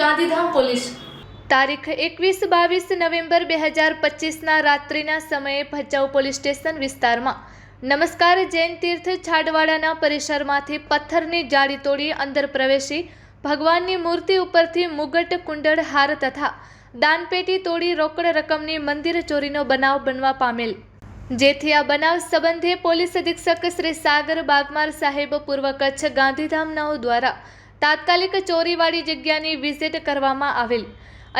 Gandhidham police. તારીખ એકવીસ બાવીસ નવેમ્બર બે હજાર પચીસના રાત્રિના સમયે ભચાઉ પોલીસ સ્ટેશન વિસ્તારમાં. નમસ્કાર, જૈન તીર્થ છાડવાડાના પરિસરમાંથી પથ્થરની જાળી તોડી અંદર પ્રવેશી ભગવાનની મૂર્તિ ઉપરથી મુગટ કુંડળ હાર તથા દાનપેટી તોડી રોકડ રકમની મંદિર ચોરીનો બનાવ બનવા પામેલ. જેથી આ બનાવ સંબંધે પોલીસ અધિક્ષક શ્રી સાગર બાગમાર સાહેબ પૂર્વ કચ્છ ગાંધીધામનાઓ દ્વારા તાત્કાલિક ચોરીવાળી જગ્યાની વિઝિટ કરવામાં આવેલ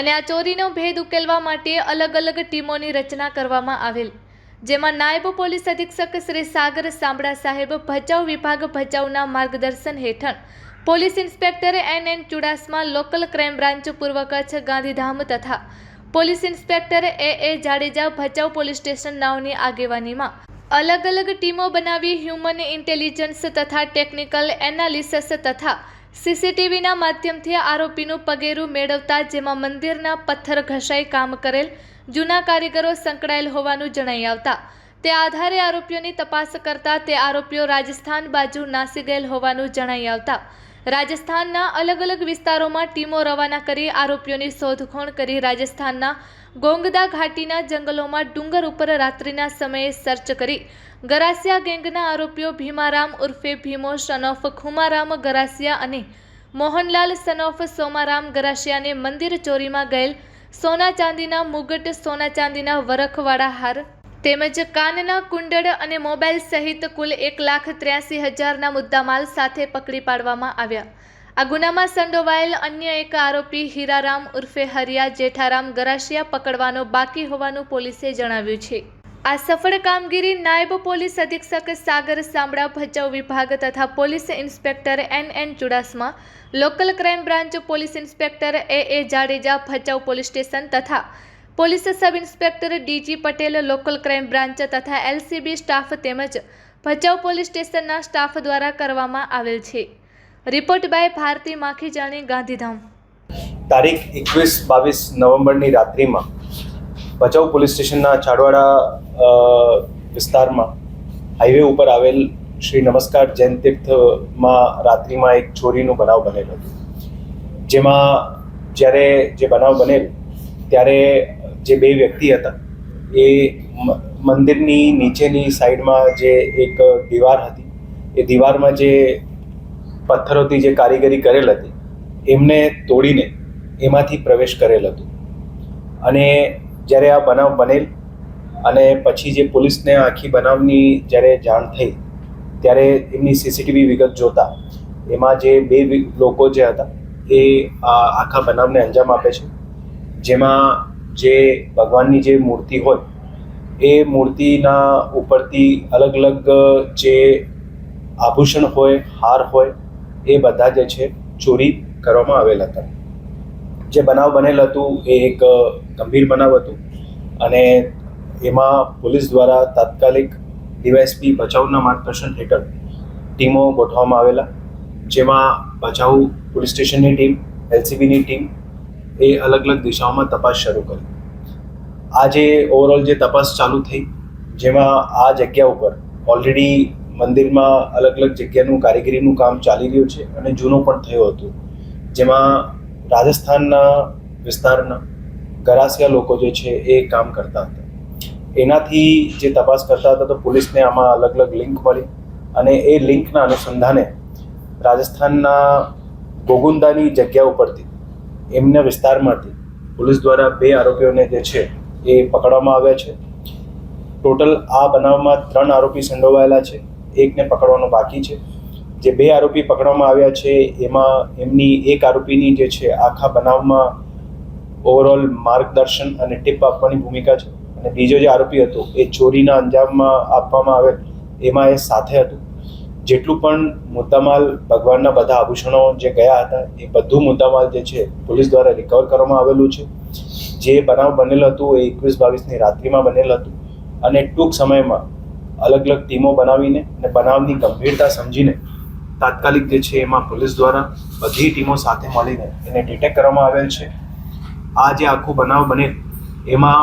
અને આ ચોરીનો ભેદ ઉકેલવા માટે અલગ અલગ ટીમોની રચના કરવામાં આવેલ. જેમાં નાયબ પોલીસ અધિક્ષક શ્રી સાગર સાંબડા સાહેબ, ભચાઉ વિભાગ ભચાઉના માર્ગદર્શન હેઠળ, police inspector N N Chudasama, local crime branch પૂર્વ કચ્છ, ગાંધીધામ તથા police inspector A A Jadeja Bhachau police station નાઓની આગેવાનીમાં અલગ અલગ ટીમો બનાવી હ્યુમન ઇન્ટેલિજન્સ તથા ટેકનિકલ એનાલિસિસ તથા સીસીટીવીના માધ્યમથી આરોપીનું પગેરું મેળવતા જેમાં મંદિરના પથ્થર ઘસાઈ કામ કરેલ જૂના કારીગરો સંકળાયેલ હોવાનું જણાઈ આવતા. તે આધારે આરોપીઓની તપાસ કરતા તે આરોપીઓ રાજસ્થાન બાજુ નાસી ગયેલ હોવાનું જણાઈ આવતા. રાજસ્થાનના અલગ અલગ વિસ્તારોમાં ટીમો રવાના કરી આરોપીઓની શોધખોળ કરી રાજસ્થાનના ગોંગદા ઘાટીના જંગલોમાં ડુંગર ઉપર રાત્રિના સમયે સર્ચ કરી. ગરાસિયા ગેંગના આરોપીઓ ભીમારામ ઉર્ફે ભીમો સનોફ ખુમારામ ગરાસિયા અને મોહનલાલ, સનોફ સોમારામ ગરાસિયાને મંદિર ચોરીમાં ગયેલ સોના ચાંદીના મુગટ, સોના ચાંદીના વરખવાળા હાર તેમજ કાનના કુંડળ અને મોબાઈલ સહિત કુલ એક લાખ ત્ર્યાસી હજારના મુદ્દામાલ સાથે પકડી પાડવામાં આવ્યા. આ ગુનામાં સંડોવાયેલ અન્ય એક આરોપી હીરારામ ઉર્ફે હરિયા જેઠારામ ગરાશિયા પકડવાનો બાકી હોવાનું પોલીસે જણાવ્યું છે. આ સફળ કામગીરી નાયબ પોલીસ અધિક્ષક સાગર સાંબળા ભચાઉ વિભાગ તથા police inspector N N Chudasama, local crime branch police inspector A A Jadeja, Bhachau police station તથા police sub inspector D G Patel, local crime branch તથા એલસીબી સ્ટાફ તેમજ ભચાઉ પોલીસ સ્ટેશનના સ્ટાફ દ્વારા કરવામાં આવેલ છે. Report by Bharti Makhijani, Gandhidham. તારીખ એકવીસ બાવીસ નવેમ્બરની રાત્રિમાં ભચાઉ પોલીસ સ્ટેશનના છાડવાડા વિસ્તારમાં હાઈવે ઉપર આવેલ શ્રી નમસ્કાર જૈન તીર્થમાં રાત્રિમાં એક ચોરીનો બનાવ બનેલો. હતો જેમાં જ્યારે જે બનાવ બનેલ, ત્યારે જે બે વ્યક્તિ હતા, એ મંદિરની નીચેની સાઈડમાં જે એક દીવાર હતી, એ દીવારમાં જે પથ્થરોથી જે કારીગરી કરેલ હતી, એમને તોડીને એમાંથી પ્રવેશ કરેલ હતો. અને જ્યારે આ બનાવ બનેલ અને પછી જે પોલીસને આખી બનાવની જ્યારે જાણ થઈ, ત્યારે એમની સીસીટીવી વિગત જોતા, એમાં જે બે લોકો જે હતા, એ આખા બનાવને અંજામ આપે છે, જેમાં જે ભગવાનની જે મૂર્તિ હોય, એ મૂર્તિના ઉપરથી અલગ અલગ જે આભૂષણ હોય, હાર હોય, એ બધા જે છે ચોરી કરવામાં આવેલ હતા. જે બનાવ બનેલ હતું, એ એક ગંભીર બનાવ હતું અને એમાં પોલીસ દ્વારા તાત્કાલિક ડીવાયએસપી ભચાઉના માર્ગદર્શન હેઠળ ટીમો ગોઠવવામાં આવેલા, જેમાં ભચાઉ પોલીસ સ્ટેશનની ટીમ, એલસીબીની ટીમ એ અલગ અલગ દિશાઓમાં તપાસ શરૂ કરી. આજે ઓવરઓલ જે તપાસ ચાલુ થઈ, જેમાં આ જગ્યા ઉપર ઓલરેડી મંદિરમાં અલગ અલગ જગ્યાનું કારીગરીનું કામ ચાલી રહ્યું છે અને જૂનું પણ થયું હતું. જેમાં રાજસ્થાનના વિસ્તારના ગરાસિયા લોકો જે છે એ કામ કરતા હતા. એનાથી જે તપાસ કરતા હતા તો પોલીસને આમાં અલગ અલગ લિંક મળી અને એ લિંકના અનુસંધાને રાજસ્થાનના ગોગુંદાની જગ્યા ઉપરથી એમના વિસ્તારમાંથી પોલીસ દ્વારા બે આરોપીઓને જે છે એ પકડવામાં આવ્યા છે. ટોટલ આ બનાવમાં ત્રણ આરોપી સંડોવાયેલા છે, એકને પકડવાનો બાકી છે. જે બે આરોપી પકડવામાં આવ્યા છે, એમાં એમની એક આરોપીની જે છે આખા બનાવમાં ઓવરઓલ માર્ગદર્શન અને ટીપ આપવાની ભૂમિકા છે. અને બીજો જે આરોપી હતો એ ચોરીના અંજામમાં આપવામાં આવે એમાં એ સાથે હતું. જેટલું પણ મુદ્દામાલ ભગવાનના બધા આભૂષણો જે ગયા હતા, એ બધું મુદ્દામાલ જે છે, પોલીસ દ્વારા રિકવર કરવામાં આવેલું છે. જે બનાવ બનેલ હતું એ એકવીસ બાવીસની રાત્રિમાં બનેલ હતું અને ટૂંક સમયમાં અલગ અલગ ટીમો બનાવીને અને બનાવની ગંભીરતા સમજીને તાત્કાલિક જે છે એમાં પોલીસ દ્વારા બધી ટીમો સાથે મળીને એને ડિટેક્ટ કરવામાં આવેલ છે. આ જે આખું બનાવ બને, એમાં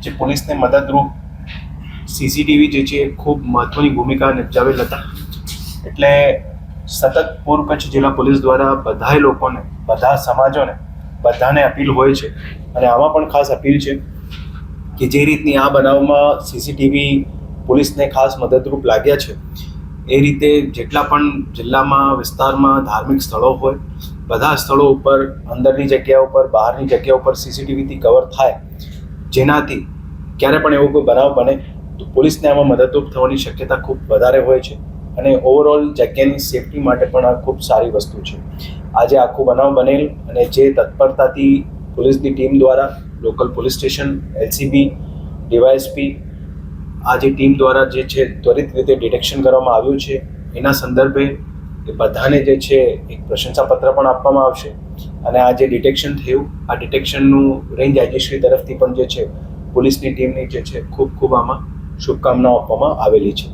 જે પોલીસને મદદરૂપ સીસીટીવી જે છે એ ખૂબ મહત્વની ભૂમિકા નિભાવેલ હતા. એટલે સતત પૂર્વ કચ્છ જિલ્લા પોલીસ દ્વારા બધાય લોકોને, બધા સમાજોને બધાને અપીલ હોય છે. અને આમાં પણ ખાસ અપીલ છે કે જે રીતની આ બનાવમાં સીસીટીવી પોલીસને ખાસ મદદરૂપ લાગ્યા છે, એ રીતે જેટલા પણ જિલ્લામાં, વિસ્તારમાં ધાર્મિક સ્થળો હોય, બધા સ્થળો ઉપર, અંદરની જગ્યા ઉપર, બહારની જગ્યા ઉપર સીસીટીવીથી કવર થાય, જેનાથી ક્યારે પણ એવો કોઈ બનાવ બને, તો પોલીસને આમાં મદદરૂપ થવાની શક્યતા ખૂબ વધારે હોય છે. અને ઓવરઓલ જગ્યાની સેફટી માટે પણ આ ખૂબ સારી વસ્તુ છે. આજે આખું બનાવ બનેલ અને જે તત્પરતાથી પોલીસની ટીમ દ્વારા local police station LCB DYSP આ જે ટીમ દ્વારા જે છે ત્વરિત રીતે ડિટેક્શન કરવામાં આવ્યું છે. એના સંદર્ભે એ બધાને જે છે એક પ્રશંસાપત્ર પણ આપવામાં આવશે. અને આ જે ડિટેક્શન થયું, આ ડિટેક્શનનું રેન્જ આઈજીશ્રી તરફથી પણ જે છે, પોલીસની ટીમની જે છે ખૂબ ખૂબ આમાં શુભકામનાઓ આપવામાં આવેલી છે.